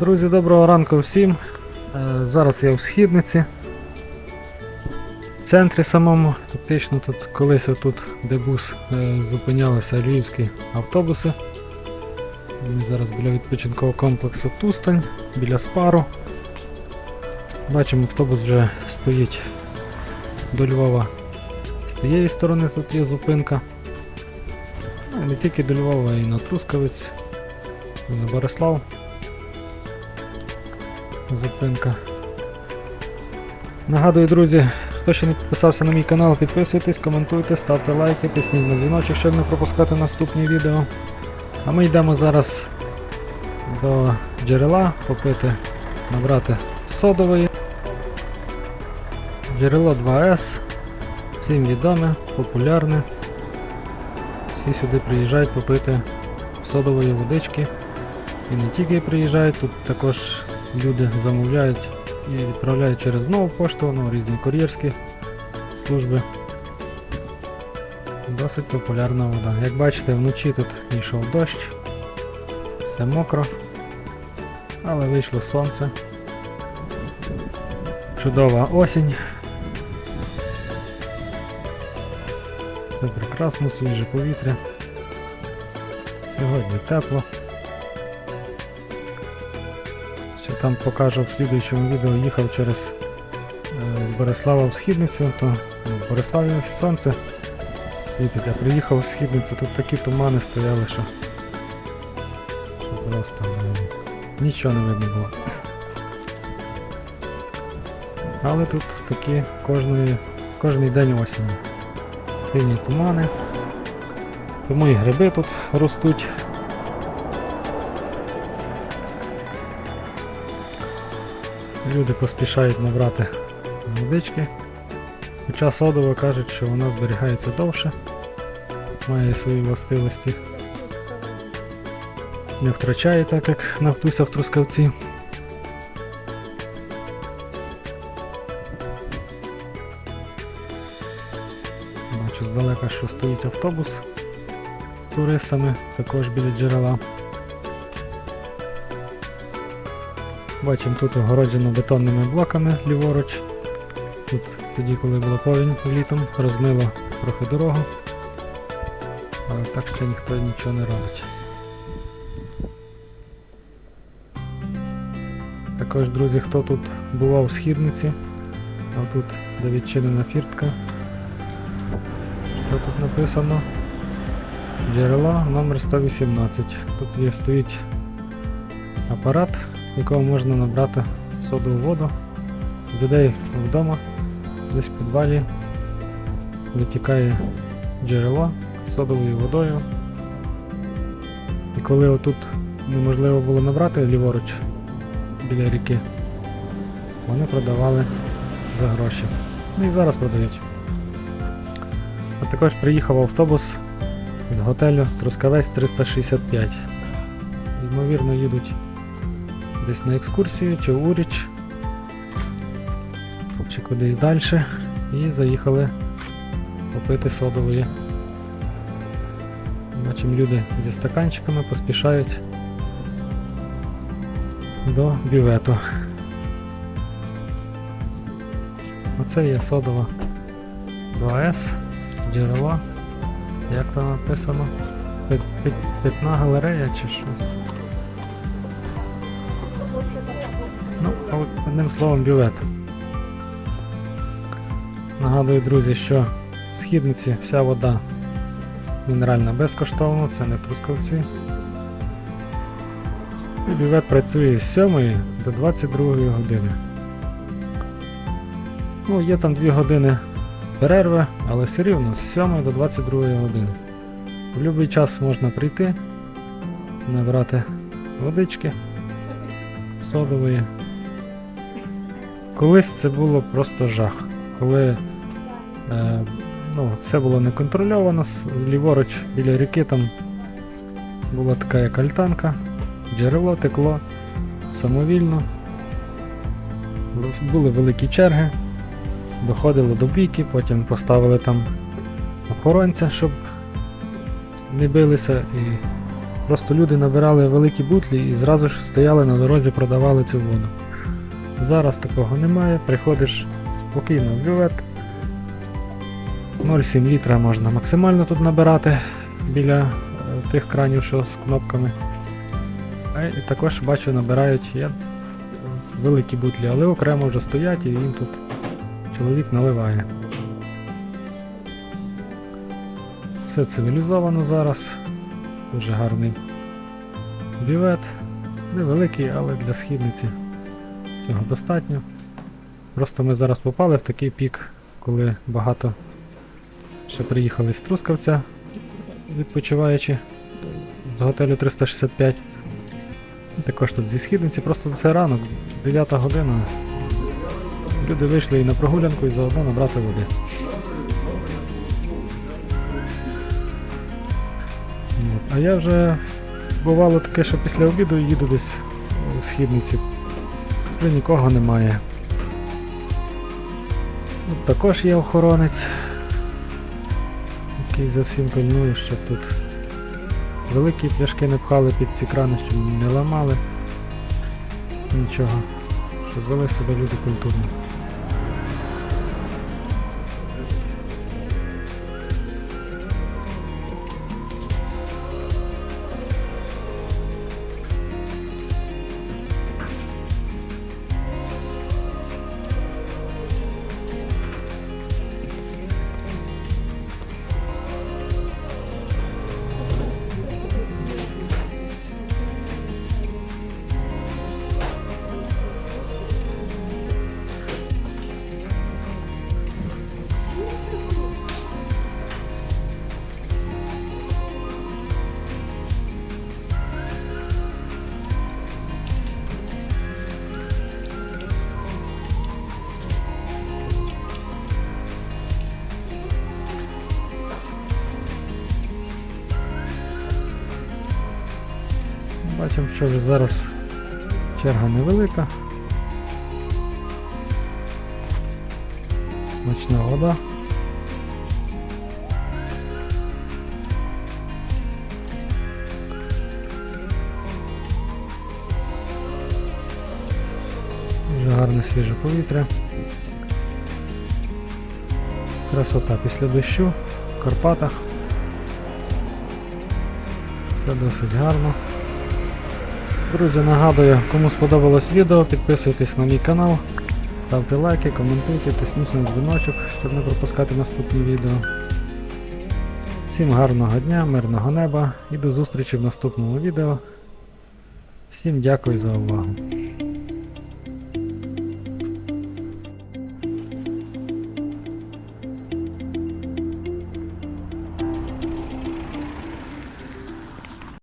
Друзі, доброго ранку всім. Е, Зараз я у східниці. В центрі самому, фактично тут колись тут, де бус е, зупинялися львівські автобуси. Ми зараз біля відпочинкового комплексу Тустань, біля спару. Бачимо, автобус вже стоїть до Львова. З цієї сторони тут є зупинка. Ну, Не тільки до Львова, і на Трускавець, і на Борислав. Зупинка. Нагадую, друзі, хто ще не підписався на мій канал, підписуйтесь, коментуйте, ставте лайки, тисніть на дзвіночок, щоб не пропускати наступні відео. А ми йдемо зараз до джерела попити, набрати содової. Джерело 2С. Всім відоме, популярне. Всі сюди приїжджають попити содової водички. І не тільки приїжджають, тут також люди замовляють і відправляють через нову пошту, ну, різні кур'єрські служби. Досить популярна вода. Як бачите, вночі тут йшов дощ, все мокро, але вийшло сонце. Чудова осінь. Все прекрасно, свіже повітря. Сьогодні тепло. Там покажу в слідуючому відео, їхав через е, з Борислава в Східницю, то ну, в Бориславі сонце світить, а приїхав в Східницю, тут такі тумани стояли, що, просто ну, нічого не видно було. Але тут такі кожної, кожний день осінь. Сині тумани. Тому і гриби тут ростуть. Люди поспішають набрати водички. Хоча содово кажуть, що вона зберігається довше, має свої властивості. Не втрачає так, як нафтуся в трускавці. Бачу здалека, що стоїть автобус з туристами, також біля джерела. Бачимо тут огороджено бетонними блоками ліворуч. Тут тоді, коли була повінь літом, розмило трохи дорогу. Але так ще ніхто нічого не робить. Також, друзі, хто тут бував в східниці, а тут де відчинена фіртка. Що тут написано? Джерело номер 118. Тут є стоїть апарат, якого можна набрати воду. У людей вдома, десь в підвалі витікає джерело з содовою водою. І коли отут неможливо було набрати ліворуч біля ріки, вони продавали за гроші. Ну і зараз продають. А також приїхав автобус з готелю Трускавець 365. Ймовірно, їдуть десь на екскурсію чи в Уріч, чи кудись далі. І заїхали попити содової. Бачимо, люди зі стаканчиками поспішають до бювету. Оце є содова 2С, джерело. Як там написано? Пи- пи- Питна галерея чи щось? Одним словом, бювет. Нагадую, друзі, що в східниці вся вода мінеральна безкоштовно, це не трускавці. І бювет працює з 7 до 22 години. Ну, є там 2 години перерви, але все рівно з 7 до 22 години. В будь-який час можна прийти, набрати водички содової. Колись це було просто жах. Коли е, ну, все було неконтрольовано, з- з ліворуч біля ріки там була така як альтанка, джерело текло самовільно. Були великі черги, доходило до бійки, потім поставили там охоронця, щоб не билися і Просто люди набирали великі бутлі і зразу ж стояли на дорозі, продавали цю воду. Зараз такого немає, приходиш спокійно в бювет. 0,7 літра можна максимально тут набирати біля е, тих кранів, що з кнопками. А і також бачу набирають я, великі бутлі, але окремо вже стоять і їм тут чоловік наливає. Все цивілізовано зараз. Дуже гарний бювет. Невеликий, але для східниці цього достатньо. Просто ми зараз попали в такий пік, коли багато ще приїхали з Трускавця, відпочиваючи з готелю 365. І також тут зі східниці, просто це ранок, 9 година. Люди вийшли і на прогулянку, і заодно набрати води. А я вже бувало таке, що після обіду їду десь у східниці. Вже нікого немає. Тут також є охоронець, який за всім пильнує, щоб тут великі пляшки не пхали під ці крани, щоб не ламали. Нічого. Щоб вели себе люди культурно. Бачимо, що вже зараз черга невелика. Смачна вода. Дуже гарне свіже повітря. Красота після дощу в Карпатах. Все досить гарно. Друзі, нагадую, кому сподобалось відео, підписуйтесь на мій канал, ставте лайки, коментуйте, тисніть на дзвіночок, щоб не пропускати наступні відео. Всім гарного дня, мирного неба і до зустрічі в наступному відео. Всім дякую за увагу.